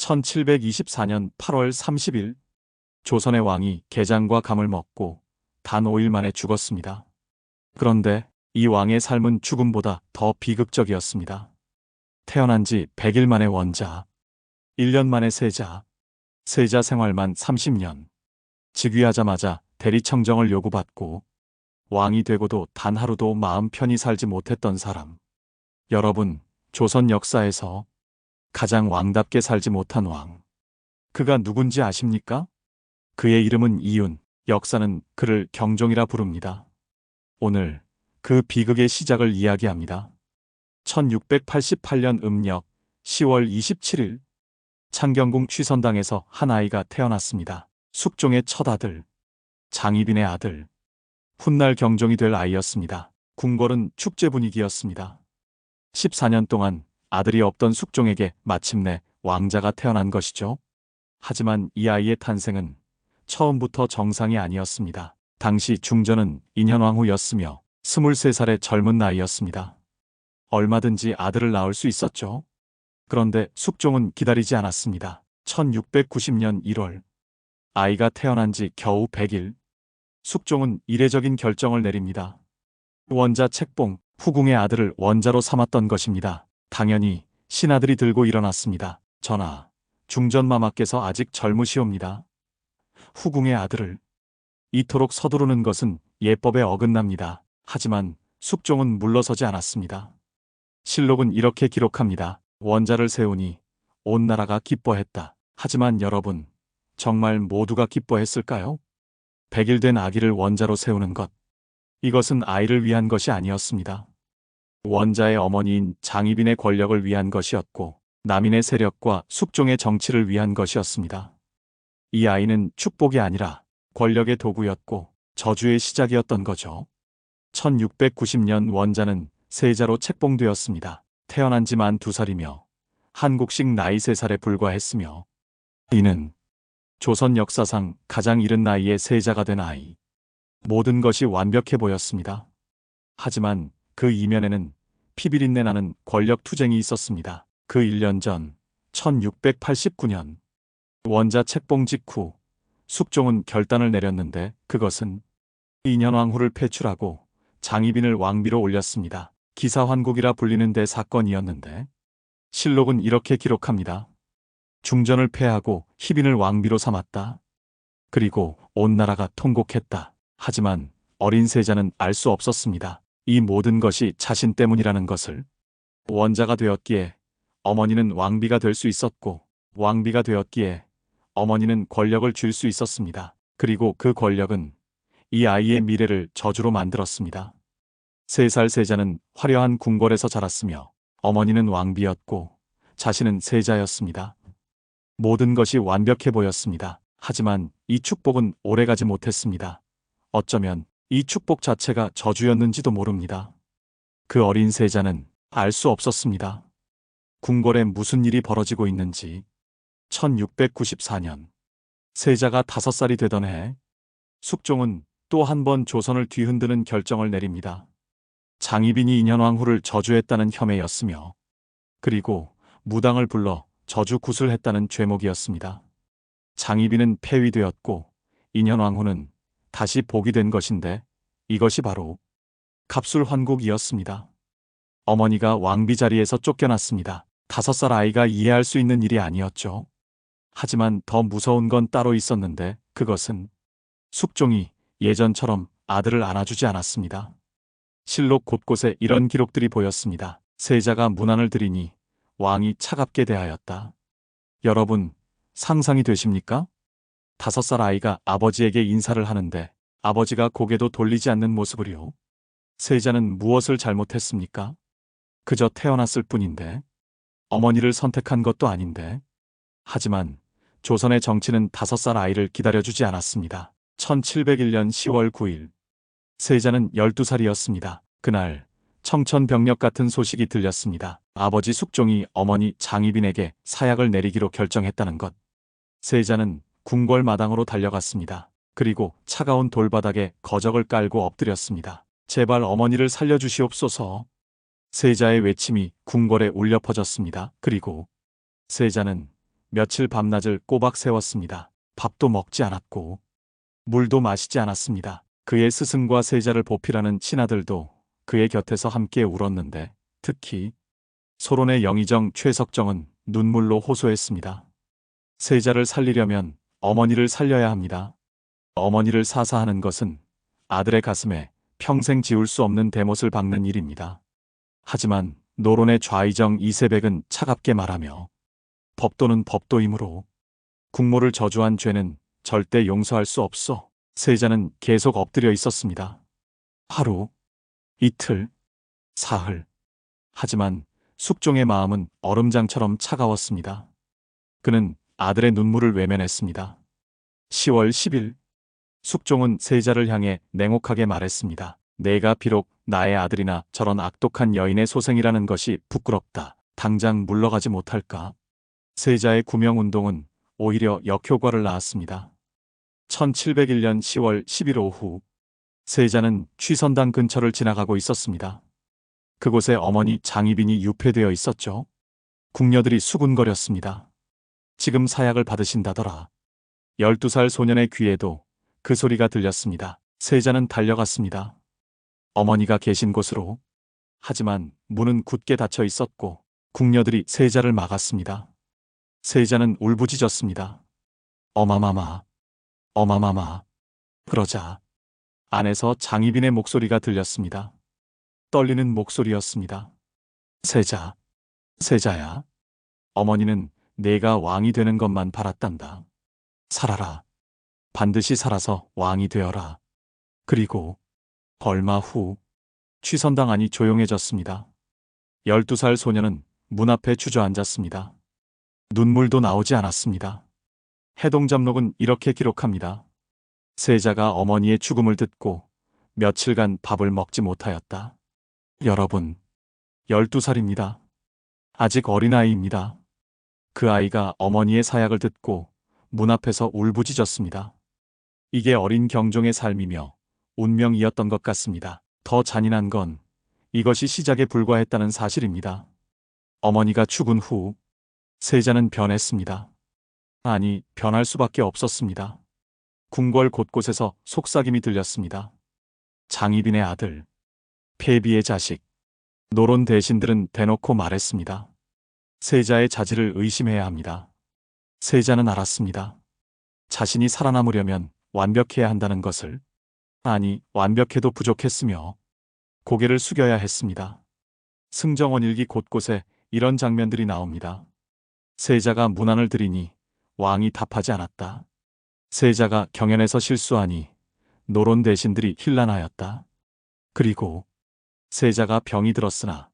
1724년 8월 30일 조선의 왕이 게장과 감을 먹고 단 5일 만에 죽었습니다. 그런데 이 왕의 삶은 죽음보다 더 비극적이었습니다. 태어난 지 100일 만에 원자, 1년 만에 세자, 세자 생활만 30년, 즉위하자마자 대리청정을 요구받고 왕이 되고도 단 하루도 마음 편히 살지 못했던 사람. 여러분, 조선 역사에서 가장 왕답게 살지 못한 왕. 그가 누군지 아십니까? 그의 이름은 이윤, 역사는 그를 경종이라 부릅니다. 오늘 그 비극의 시작을 이야기합니다. 1688년 음력 10월 27일 창경궁 취선당에서 한 아이가 태어났습니다. 숙종의 첫 아들, 장희빈의 아들, 훗날 경종이 될 아이였습니다. 궁궐은 축제 분위기였습니다. 14년 동안 아들이 없던 숙종에게 마침내 왕자가 태어난 것이죠. 하지만 이 아이의 탄생은 처음부터 정상이 아니었습니다. 당시 중전은 인현왕후였으며 23살의 젊은 나이였습니다. 얼마든지 아들을 낳을 수 있었죠. 그런데 숙종은 기다리지 않았습니다. 1690년 1월 아이가 태어난 지 겨우 100일 숙종은 이례적인 결정을 내립니다. 원자 책봉, 후궁의 아들을 원자로 삼았던 것입니다. 당연히 신하들이 들고 일어났습니다. 전하, 중전마마께서 아직 젊으시옵니다. 후궁의 아들을 이토록 서두르는 것은 예법에 어긋납니다. 하지만 숙종은 물러서지 않았습니다. 실록은 이렇게 기록합니다. 원자를 세우니 온 나라가 기뻐했다. 하지만 여러분, 정말 모두가 기뻐했을까요? 백일 된 아기를 원자로 세우는 것. 이것은 아이를 위한 것이 아니었습니다. 원자의 어머니인 장희빈의 권력을 위한 것이었고 남인의 세력과 숙종의 정치를 위한 것이었습니다. 이 아이는 축복이 아니라 권력의 도구였고 저주의 시작이었던 거죠. 1690년 원자는 세자로 책봉되었습니다. 태어난 지 만 두 살이며 한국식 나이 세 살에 불과했으며 이는 조선 역사상 가장 이른 나이에 세자가 된 아이. 모든 것이 완벽해 보였습니다. 하지만 그 이면에는 피비린내 나는 권력 투쟁이 있었습니다. 그 1년 전 1689년 원자 책봉 직후 숙종은 결단을 내렸는데 그것은 인현왕후를 폐출하고 장희빈을 왕비로 올렸습니다. 기사환국이라 불리는 데 사건이었는데 실록은 이렇게 기록합니다. 중전을 패하고 희빈을 왕비로 삼았다. 그리고 온 나라가 통곡했다. 하지만 어린 세자는 알 수 없었습니다. 이 모든 것이 자신 때문이라는 것을 원자가 되었기에 어머니는 왕비가 될 수 있었고 왕비가 되었기에 어머니는 권력을 줄 수 있었습니다. 그리고 그 권력은 이 아이의 미래를 저주로 만들었습니다. 세 살 세자는 화려한 궁궐에서 자랐으며 어머니는 왕비였고 자신은 세자였습니다. 모든 것이 완벽해 보였습니다. 하지만 이 축복은 오래가지 못했습니다. 어쩌면 이 축복 자체가 저주였는지도 모릅니다. 그 어린 세자는 알 수 없었습니다. 궁궐에 무슨 일이 벌어지고 있는지 1694년 세자가 다섯 살이 되던 해 숙종은 또 한 번 조선을 뒤흔드는 결정을 내립니다. 장희빈이 인현왕후를 저주했다는 혐의였으며 그리고 무당을 불러 저주 구슬했다는 죄목이었습니다. 장희빈은 폐위되었고 인현왕후는 다시 복이 된 것인데 이것이 바로 갑술 환국이었습니다. 어머니가 왕비 자리에서 쫓겨났습니다. 다섯 살 아이가 이해할 수 있는 일이 아니었죠. 하지만 더 무서운 건 따로 있었는데 그것은 숙종이 예전처럼 아들을 안아주지 않았습니다. 실록 곳곳에 이런 기록들이 보였습니다. 세자가 문안을 드리니 왕이 차갑게 대하였다. 여러분, 상상이 되십니까? 다섯 살 아이가 아버지에게 인사를 하는데 아버지가 고개도 돌리지 않는 모습을요. 세자는 무엇을 잘못했습니까? 그저 태어났을 뿐인데. 어머니를 선택한 것도 아닌데. 하지만 조선의 정치는 다섯 살 아이를 기다려주지 않았습니다. 1701년 10월 9일. 세자는 12살이었습니다. 그날 청천벽력 같은 소식이 들렸습니다. 아버지 숙종이 어머니 장희빈에게 사약을 내리기로 결정했다는 것. 세자는 궁궐 마당으로 달려갔습니다. 그리고 차가운 돌바닥에 거적을 깔고 엎드렸습니다. 제발 어머니를 살려주시옵소서. 세자의 외침이 궁궐에 울려 퍼졌습니다. 그리고 세자는 며칠 밤낮을 꼬박 세웠습니다. 밥도 먹지 않았고 물도 마시지 않았습니다. 그의 스승과 세자를 보필하는 친아들도 그의 곁에서 함께 울었는데 특히 소론의 영의정 최석정은 눈물로 호소했습니다. 세자를 살리려면 어머니를 살려야 합니다. 어머니를 사사하는 것은 아들의 가슴에 평생 지울 수 없는 대못을 박는 일입니다. 하지만 노론의 좌의정 이세백은 차갑게 말하며 법도는 법도이므로 국모를 저주한 죄는 절대 용서할 수 없어. 세자는 계속 엎드려 있었습니다. 하루, 이틀, 사흘. 하지만 숙종의 마음은 얼음장처럼 차가웠습니다. 그는 아들의 눈물을 외면했습니다. 10월 10일, 숙종은 세자를 향해 냉혹하게 말했습니다. 내가 비록 나의 아들이나 저런 악독한 여인의 소생이라는 것이 부끄럽다. 당장 물러가지 못할까? 세자의 구명운동은 오히려 역효과를 낳았습니다. 1701년 10월 10일 오후, 세자는 취선당 근처를 지나가고 있었습니다. 그곳에 어머니 장희빈이 유폐되어 있었죠. 궁녀들이 수군거렸습니다. 지금 사약을 받으신다더라. 12살 소년의 귀에도 그 소리가 들렸습니다. 세자는 달려갔습니다. 어머니가 계신 곳으로. 하지만 문은 굳게 닫혀 있었고 궁녀들이 세자를 막았습니다. 세자는 울부짖었습니다. 어마마마, 어마마마. 그러자 안에서 장희빈의 목소리가 들렸습니다. 떨리는 목소리였습니다. 세자, 세자야. 어머니는 내가 왕이 되는 것만 바랐단다. 살아라. 반드시 살아서 왕이 되어라. 그리고 얼마 후 취선당 안이 조용해졌습니다. 12살 소녀는 문 앞에 주저앉았습니다. 눈물도 나오지 않았습니다. 해동잡록은 이렇게 기록합니다. 세자가 어머니의 죽음을 듣고 며칠간 밥을 먹지 못하였다. 여러분, 12살입니다. 아직 어린아이입니다. 그 아이가 어머니의 사약을 듣고 문 앞에서 울부짖었습니다. 이게 어린 경종의 삶이며 운명이었던 것 같습니다. 더 잔인한 건 이것이 시작에 불과했다는 사실입니다. 어머니가 죽은 후 세자는 변했습니다. 아니, 변할 수밖에 없었습니다. 궁궐 곳곳에서 속삭임이 들렸습니다. 장희빈의 아들, 폐비의 자식, 노론 대신들은 대놓고 말했습니다. 세자의 자질을 의심해야 합니다. 세자는 알았습니다. 자신이 살아남으려면 완벽해야 한다는 것을. 아니, 완벽해도 부족했으며 고개를 숙여야 했습니다. 승정원 일기 곳곳에 이런 장면들이 나옵니다. 세자가 문안을 드리니 왕이 답하지 않았다. 세자가 경연에서 실수하니 노론 대신들이 힐난하였다. 그리고 세자가 병이 들었으나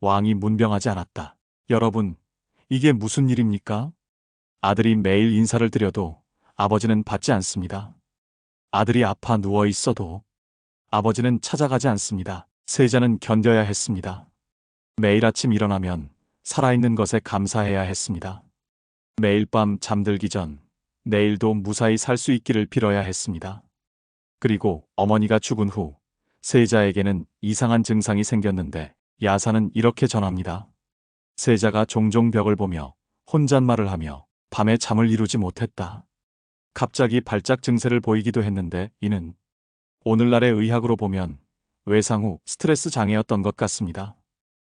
왕이 문병하지 않았다. 여러분, 이게 무슨 일입니까? 아들이 매일 인사를 드려도 아버지는 받지 않습니다. 아들이 아파 누워 있어도 아버지는 찾아가지 않습니다. 세자는 견뎌야 했습니다. 매일 아침 일어나면 살아있는 것에 감사해야 했습니다. 매일 밤 잠들기 전 내일도 무사히 살 수 있기를 빌어야 했습니다. 그리고 어머니가 죽은 후 세자에게는 이상한 증상이 생겼는데 야사는 이렇게 전합니다. 세자가 종종 벽을 보며 혼잣말을 하며 밤에 잠을 이루지 못했다. 갑자기 발작 증세를 보이기도 했는데 이는 오늘날의 의학으로 보면 외상 후 스트레스 장애였던 것 같습니다.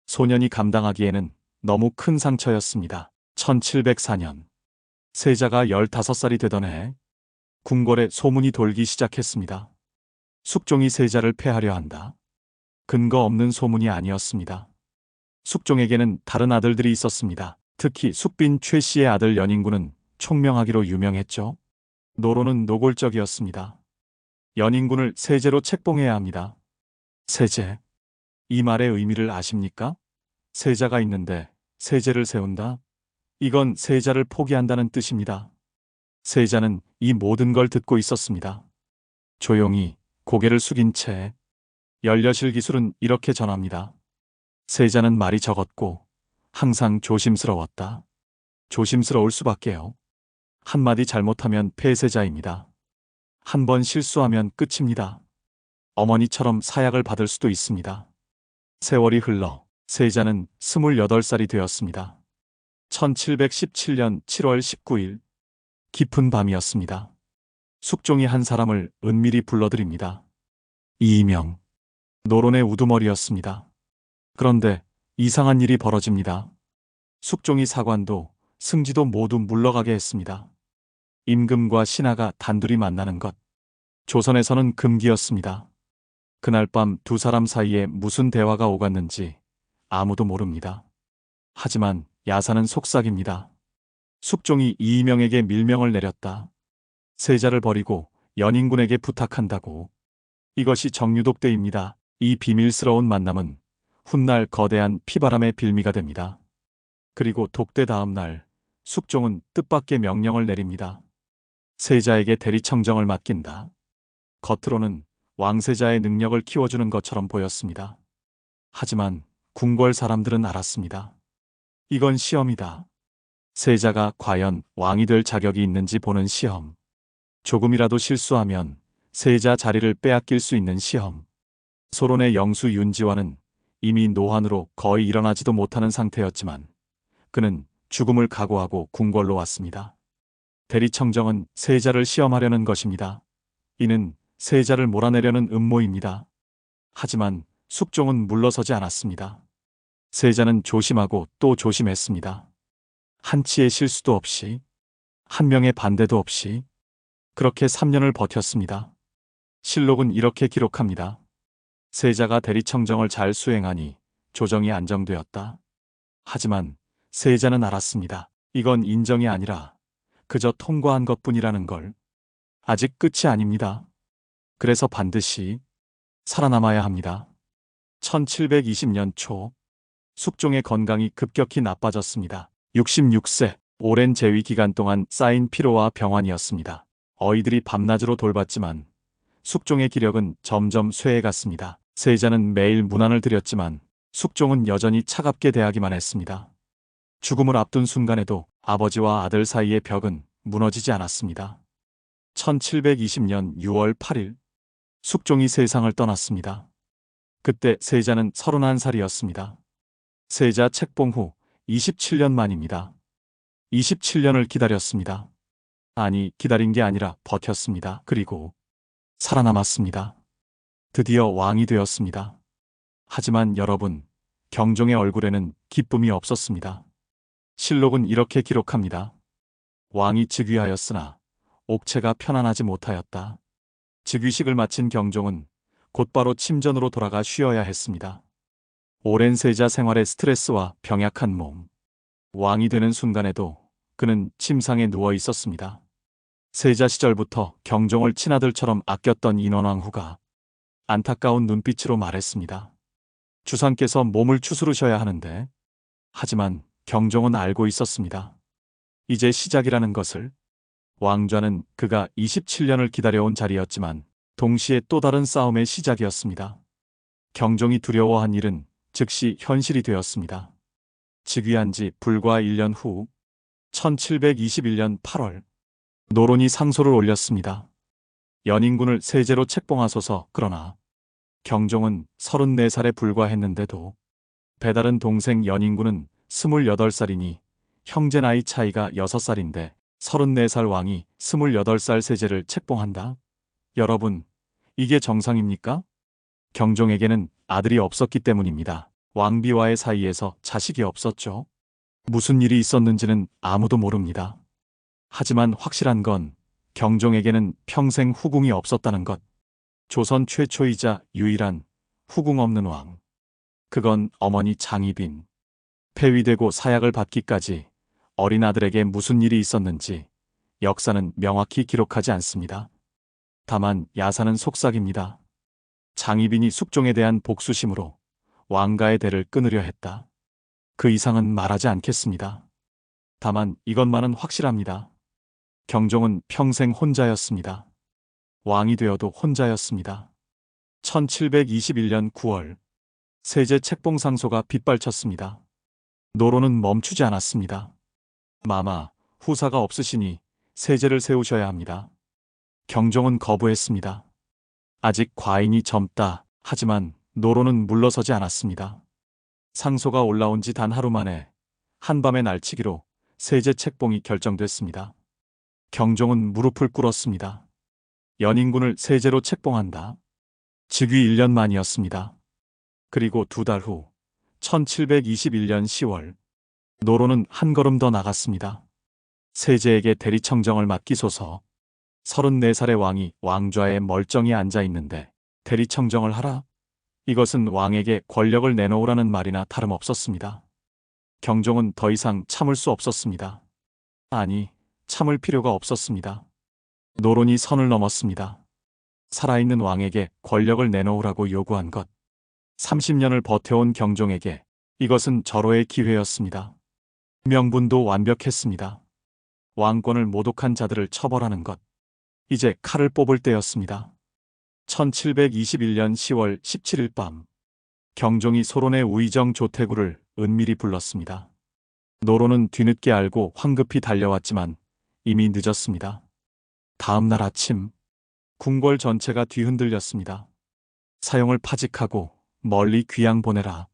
소년이 감당하기에는 너무 큰 상처였습니다. 1704년 세자가 15살이 되던 해 궁궐에 소문이 돌기 시작했습니다. 숙종이 세자를 폐하려 한다. 근거 없는 소문이 아니었습니다. 숙종에게는 다른 아들들이 있었습니다. 특히 숙빈 최 씨의 아들 연인군은 총명하기로 유명했죠. 노로는 노골적이었습니다. 연인군을 세제로 책봉해야 합니다. 세제. 이 말의 의미를 아십니까? 세자가 있는데 세제를 세운다? 이건 세자를 포기한다는 뜻입니다. 세자는 이 모든 걸 듣고 있었습니다. 조용히 고개를 숙인 채 열려실 기술은 이렇게 전합니다. 세자는 말이 적었고 항상 조심스러웠다. 조심스러울 수밖에요. 한마디 잘못하면 폐세자입니다. 한 번 실수하면 끝입니다. 어머니처럼 사약을 받을 수도 있습니다. 세월이 흘러 세자는 28살이 되었습니다. 1717년 7월 19일 깊은 밤이었습니다. 숙종이 한 사람을 은밀히 불러드립니다. 이이명. 노론의 우두머리였습니다. 그런데 이상한 일이 벌어집니다. 숙종이 사관도 승지도 모두 물러가게 했습니다. 임금과 신하가 단둘이 만나는 것. 조선에서는 금기였습니다. 그날 밤 두 사람 사이에 무슨 대화가 오갔는지 아무도 모릅니다. 하지만 야사는 속삭입니다. 숙종이 이이명에게 밀명을 내렸다. 세자를 버리고 연인군에게 부탁한다고. 이것이 정유독대입니다. 이 비밀스러운 만남은 훗날 거대한 피바람의 빌미가 됩니다. 그리고 독대 다음 날 숙종은 뜻밖의 명령을 내립니다. 세자에게 대리청정을 맡긴다. 겉으로는 왕세자의 능력을 키워주는 것처럼 보였습니다. 하지만 궁궐 사람들은 알았습니다. 이건 시험이다. 세자가 과연 왕이 될 자격이 있는지 보는 시험. 조금이라도 실수하면 세자 자리를 빼앗길 수 있는 시험. 소론의 영수 윤지와는 이미 노환으로 거의 일어나지도 못하는 상태였지만 그는 죽음을 각오하고 궁궐로 왔습니다. 대리청정은 세자를 시험하려는 것입니다. 이는 세자를 몰아내려는 음모입니다. 하지만 숙종은 물러서지 않았습니다. 세자는 조심하고 또 조심했습니다. 한치의 실수도 없이, 한 명의 반대도 없이, 그렇게 3년을 버텼습니다. 실록은 이렇게 기록합니다. 세자가 대리청정을 잘 수행하니 조정이 안정되었다. 하지만 세자는 알았습니다. 이건 인정이 아니라 그저 통과한 것 뿐이라는 걸. 아직 끝이 아닙니다. 그래서 반드시 살아남아야 합니다. 1720년 초 숙종의 건강이 급격히 나빠졌습니다. 66세, 오랜 재위 기간 동안 쌓인 피로와 병환이었습니다. 어이들이 밤낮으로 돌봤지만 숙종의 기력은 점점 쇠해갔습니다. 세자는 매일 문안을 드렸지만 숙종은 여전히 차갑게 대하기만 했습니다. 죽음을 앞둔 순간에도 아버지와 아들 사이의 벽은 무너지지 않았습니다. 1720년 6월 8일 숙종이 세상을 떠났습니다. 그때 세자는 31살이었습니다. 세자 책봉 후 27년 만입니다. 27년을 기다렸습니다. 아니, 기다린 게 아니라 버텼습니다. 그리고 살아남았습니다. 드디어 왕이 되었습니다. 하지만 여러분, 경종의 얼굴에는 기쁨이 없었습니다. 실록은 이렇게 기록합니다. 왕이 즉위하였으나 옥체가 편안하지 못하였다. 즉위식을 마친 경종은 곧바로 침전으로 돌아가 쉬어야 했습니다. 오랜 세자 생활의 스트레스와 병약한 몸. 왕이 되는 순간에도 그는 침상에 누워 있었습니다. 세자 시절부터 경종을 친아들처럼 아꼈던 인원왕후가 안타까운 눈빛으로 말했습니다. 주상께서 몸을 추스르셔야 하는데 하지만 경종은 알고 있었습니다. 이제 시작이라는 것을 왕좌는 그가 27년을 기다려온 자리였지만 동시에 또 다른 싸움의 시작이었습니다. 경종이 두려워한 일은 즉시 현실이 되었습니다. 즉위한 지 불과 1년 후 1721년 8월 노론이 상소를 올렸습니다. 연인군을 세제로 책봉하소서 그러나 경종은 34살에 불과했는데도 배다른 동생 연인군은 28살이니 형제 나이 차이가 6살인데 34살 왕이 28살 세제를 책봉한다? 여러분, 이게 정상입니까? 경종에게는 아들이 없었기 때문입니다. 왕비와의 사이에서 자식이 없었죠. 무슨 일이 있었는지는 아무도 모릅니다. 하지만 확실한 건 경종에게는 평생 후궁이 없었다는 것. 조선 최초이자 유일한 후궁 없는 왕. 그건 어머니 장희빈. 폐위되고 사약을 받기까지 어린 아들에게 무슨 일이 있었는지 역사는 명확히 기록하지 않습니다. 다만 야사는 속삭입니다. 장희빈이 숙종에 대한 복수심으로 왕가의 대를 끊으려 했다. 그 이상은 말하지 않겠습니다. 다만 이것만은 확실합니다. 경종은 평생 혼자였습니다. 왕이 되어도 혼자였습니다. 1721년 9월 세제 책봉상소가 빗발쳤습니다. 노로는 멈추지 않았습니다. 마마, 후사가 없으시니 세제를 세우셔야 합니다. 경종은 거부했습니다. 아직 과인이 젊다. 하지만 노로는 물러서지 않았습니다. 상소가 올라온 지 단 하루 만에 한밤의 날치기로 세제 책봉이 결정됐습니다. 경종은 무릎을 꿇었습니다. 연인군을 세제로 책봉한다. 즉위 1년 만이었습니다. 그리고 두 달 후 1721년 10월 노로는 한 걸음 더 나갔습니다. 세제에게 대리청정을 맡기소서 34살의 왕이 왕좌에 멀쩡히 앉아 있는데 대리청정을 하라? 이것은 왕에게 권력을 내놓으라는 말이나 다름없었습니다. 경종은 더 이상 참을 수 없었습니다. 아니, 참을 필요가 없었습니다. 노론이 선을 넘었습니다. 살아있는 왕에게 권력을 내놓으라고 요구한 것. 30년을 버텨온 경종에게 이것은 절호의 기회였습니다. 명분도 완벽했습니다. 왕권을 모독한 자들을 처벌하는 것. 이제 칼을 뽑을 때였습니다. 1721년 10월 17일 밤 경종이 소론의 우의정 조태구를 은밀히 불렀습니다. 노로는 뒤늦게 알고 황급히 달려왔지만 이미 늦었습니다. 다음 날 아침 궁궐 전체가 뒤흔들렸습니다. 사용을 파직하고 멀리 귀양 보내라.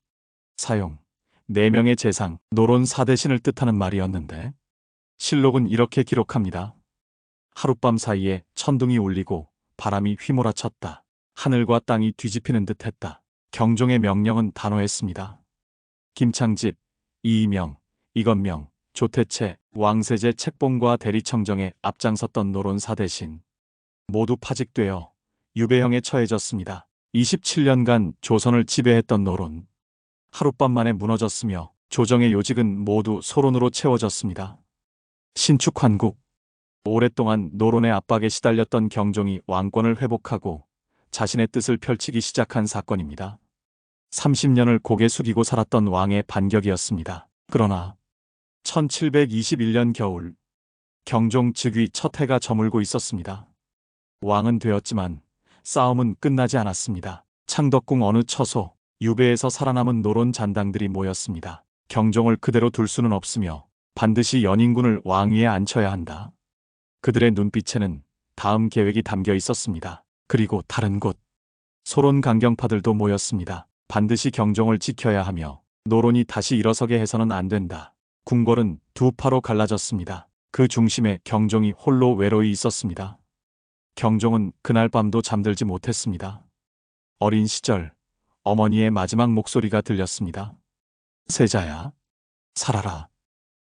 사용, 네 명의 재상, 노론 사대신을 뜻하는 말이었는데 실록은 이렇게 기록합니다. 하룻밤 사이에 천둥이 울리고 바람이 휘몰아쳤다. 하늘과 땅이 뒤집히는 듯 했다. 경종의 명령은 단호했습니다. 김창집, 이이명, 이건명, 조태채, 왕세제 책봉과 대리청정에 앞장섰던 노론사 대신 모두 파직되어 유배형에 처해졌습니다. 27년간 조선을 지배했던 노론. 하룻밤 만에 무너졌으며 조정의 요직은 모두 소론으로 채워졌습니다. 신축환국. 오랫동안 노론의 압박에 시달렸던 경종이 왕권을 회복하고 자신의 뜻을 펼치기 시작한 사건입니다. 30년을 고개 숙이고 살았던 왕의 반격이었습니다. 그러나 1721년 겨울 경종 즉위 첫 해가 저물고 있었습니다. 왕은 되었지만 싸움은 끝나지 않았습니다. 창덕궁 어느 처소 유배에서 살아남은 노론 잔당들이 모였습니다. 경종을 그대로 둘 수는 없으며 반드시 연인군을 왕위에 앉혀야 한다. 그들의 눈빛에는 다음 계획이 담겨 있었습니다. 그리고 다른 곳 소론 강경파들도 모였습니다. 반드시 경종을 지켜야 하며 노론이 다시 일어서게 해서는 안 된다. 궁궐은 두 파로 갈라졌습니다. 그 중심에 경종이 홀로 외로이 있었습니다. 경종은 그날 밤도 잠들지 못했습니다. 어린 시절 어머니의 마지막 목소리가 들렸습니다. 세자야, 살아라.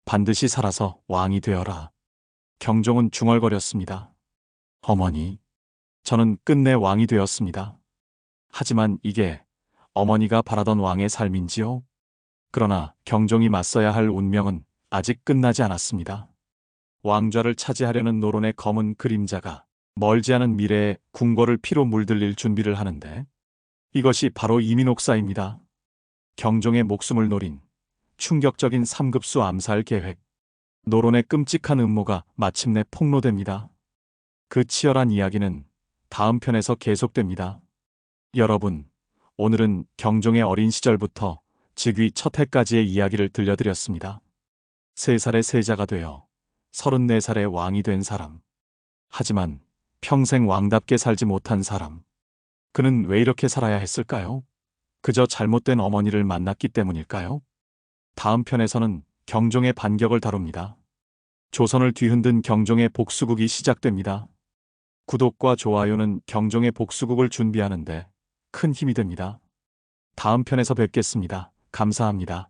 반드시 살아서 왕이 되어라. 경종은 중얼거렸습니다. 어머니, 저는 끝내 왕이 되었습니다. 하지만 이게 어머니가 바라던 왕의 삶인지요? 그러나 경종이 맞서야 할 운명은 아직 끝나지 않았습니다. 왕좌를 차지하려는 노론의 검은 그림자가 멀지 않은 미래에 궁궐을 피로 물들릴 준비를 하는데 이것이 바로 이민옥사입니다. 경종의 목숨을 노린 충격적인 삼급수 암살 계획. 노론의 끔찍한 음모가 마침내 폭로됩니다. 그 치열한 이야기는 다음 편에서 계속됩니다. 여러분, 오늘은 경종의 어린 시절부터 즉위 첫 해까지의 이야기를 들려드렸습니다. 세 살의 세자가 되어 34살의 왕이 된 사람. 하지만 평생 왕답게 살지 못한 사람. 그는 왜 이렇게 살아야 했을까요? 그저 잘못된 어머니를 만났기 때문일까요? 다음 편에서는 경종의 반격을 다룹니다. 조선을 뒤흔든 경종의 복수국이 시작됩니다. 구독과 좋아요는 경종의 복수국을 준비하는데 큰 힘이 됩니다. 다음 편에서 뵙겠습니다. 감사합니다.